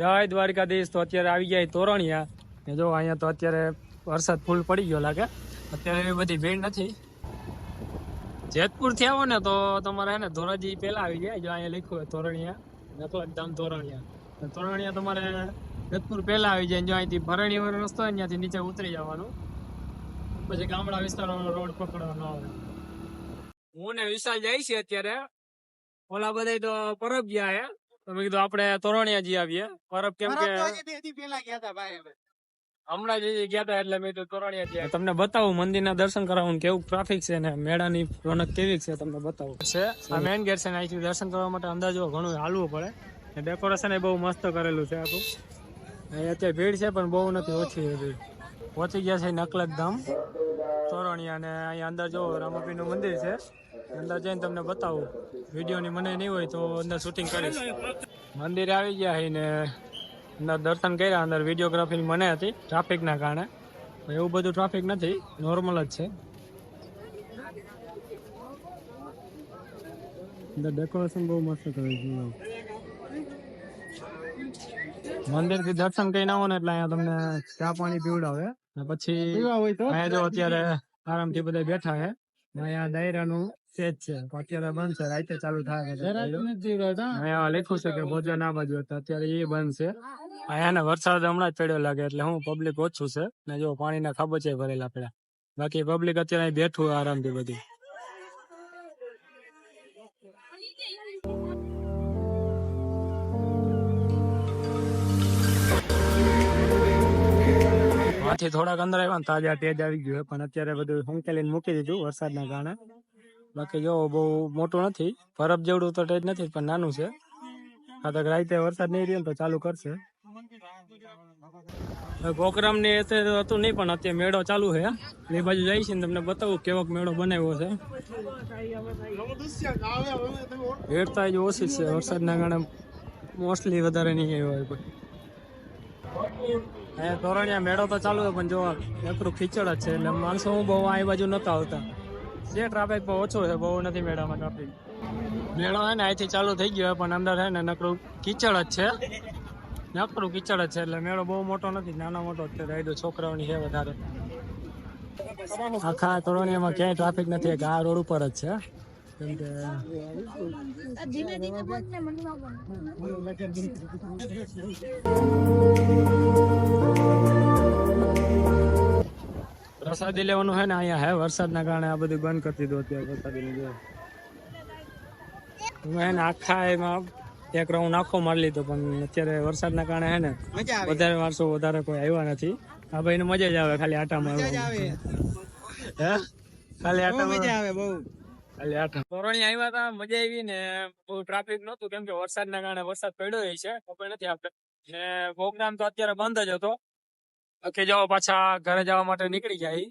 જય દ્વારકાધીશ. તો અત્યારે આવી ગયા તોરણિયા. ને જો અહીંયા તો અત્યારે વરસાદ ફૂલ પડી ગયો લાગે. અત્યારે એવી બધી ભીડ નથી. જેતપુરથી આવો ને તો તમારે ને ધોરાજી પેલા આવી જાય જો અહીંયા લખ્યું હોય તોરણિયા. નકલકધામ તોરણિયા. તો તોરણિયા તમારે જેતપુર પેલા આવી જાય જો અહીંથી ભરણી વાળો રસ્તો હોય ત્યાંથી નીચે ઉતરી જવાનું. પછી ગામડા વિસ્તારનો રોડ પકડવાનો આવે. હું ને વિશાલ જાય છે અત્યારે. ઓલા બધા તો પરબ ગયા તો મેં કીધું આપણે તોરણિયા જી આવીએ. પરબ કેમ કે હમણાં જ ગયા હતા એટલે મેં તો તોરણિયા ગયા તમને બતાવું મંદિરના દર્શન કરાવું કેવું ટ્રાફિક છે ને મેળાની રોનક કેવી છે તમને બતાવું. છે આ મેઇન ગેટ છે ને અહીંથી દર્શન કરવા માટે અંદાજો ઘણું હાલવું પડે. ને ડેકોરેશન એ બહુ મસ્ત કરેલું છે આખું અત્યારે ભીડ છે પણ બહુ નથી ઓછી હતી ભીડ પહોંચી ગયા છે નકલત ધામ તોરણિયા અને અહીંયા અંદર જો રામાપીનું મંદિર છે. અંદર જઈને તમને બતાવું. વિડીયોની મને નહીં હોય તો અંદર શૂટિંગ કરીશ. મંદિરે આવી ગયા છે ને અંદર દર્શન કર્યા અંદર વિડીયોગ્રાફી મને હતી ટ્રાફિકના કારણે. એવું બધું ટ્રાફિક નથી નોર્મલ જ છે. અંદર ડેકોરેશન બહુ મસ્ત કરે છે મંદિરથી દર્શન ના આવો ને એટલે અહીંયા તમને ચા પાણી પીવડાવે. ને પછી અહીંયા જો અત્યારે આરામથી બધા બેઠા છે ને અહીંયા ડાયરાનું સેજ છે. અત્યારે બંધ છે રાતે ચાલુ થાય છે લખ્યું છે કે ભોજન આ બાજુ અત્યારે એ બંધ છે. અહીંયા ને વરસાદ હમણાં જ પડ્યો લાગે એટલે હું પબ્લિક ઓછું છે. ને જો પાણીના ખાબોચે ભરેલા પડ્યા. બાકી પબ્લિક અત્યારે અહીં બેઠું આરામથી બધી. માંથી થોડાક અંદર આવ્યા તાજા તેજ આવી ગયું પણ અત્યારે બધું સંકેલીને મૂકી દીધું વરસાદના કારણે. બાકી જો બહુ મોટું નથી, પરબ જેવડું તો ટેજ નથી, પણ નાનું છે. કાતક રાતે વરસાદ નહીં રહ્યો તો ચાલુ કરશે. પ્રોગ્રામની અત્યારે હતું નહીં, પણ અત્યારે મેળો ચાલુ છે. એ બાજુ જાય છે ને તમને બતાવું કેવોક મેળો બનાવ્યો છે. ભીડતા જ ઓછી છે. વરસાદના કારણે મોસ્ટલી વધારે નહીં આવ્યો હોય અહીંયા તોરણિયા મેળો તો ચાલુ છે, પણ જો એકરું ખીચડ જ છે એટલે માણસો હું બહુ આ બાજુ નતા આવતા. જે ટ્રાફિક બહુ ઓછો છે, બહુ નથી મેળામાં ટ્રાફિક મેળો હે ને અહીંથી ચાલુ થઈ ગયો પણ અંદર હે ને નકરું કીચડ જ છે. નકરું કીચડ જ છે, એટલે મેળો બહુ મોટો નથી, નાનો મોટો જ છે રાઈડો છોકરાઓની છે વધારે. આખા તોરણિયામાં ક્યાંય ટ્રાફિક નથી આ રોડ ઉપર જ છે. ધીમે બોલ પ્રસાદી લેવાનું છે ને અહીંયા હે વરસાદના કારણે આ બધું બંધ કરી દીધું અત્યારે પ્રસાદી જો. મેં હે આખા એમાં એક રાઉન્ડ આખો મારી લીધો પણ અત્યારે વરસાદના કારણે હે ને વધારે માણસો વધારે કોઈ આવ્યા નથી. આ ભાઈ મજા જ આવે ખાલી આટા મારવા હે? ખાલી આટા મજા આવે બહુ. તોરણી આવ્યા હતા મજા આવી ને બહુ ટ્રાફિક નતું કેમ કે વરસાદના કારણે વરસાદ પડ્યો છે, ખબર નથી આપણે. ને પ્રોગ્રામ તો અત્યારે બંધ જ હતો. કે જાઓ પાછા ઘરે જવા માટે નીકળી જાય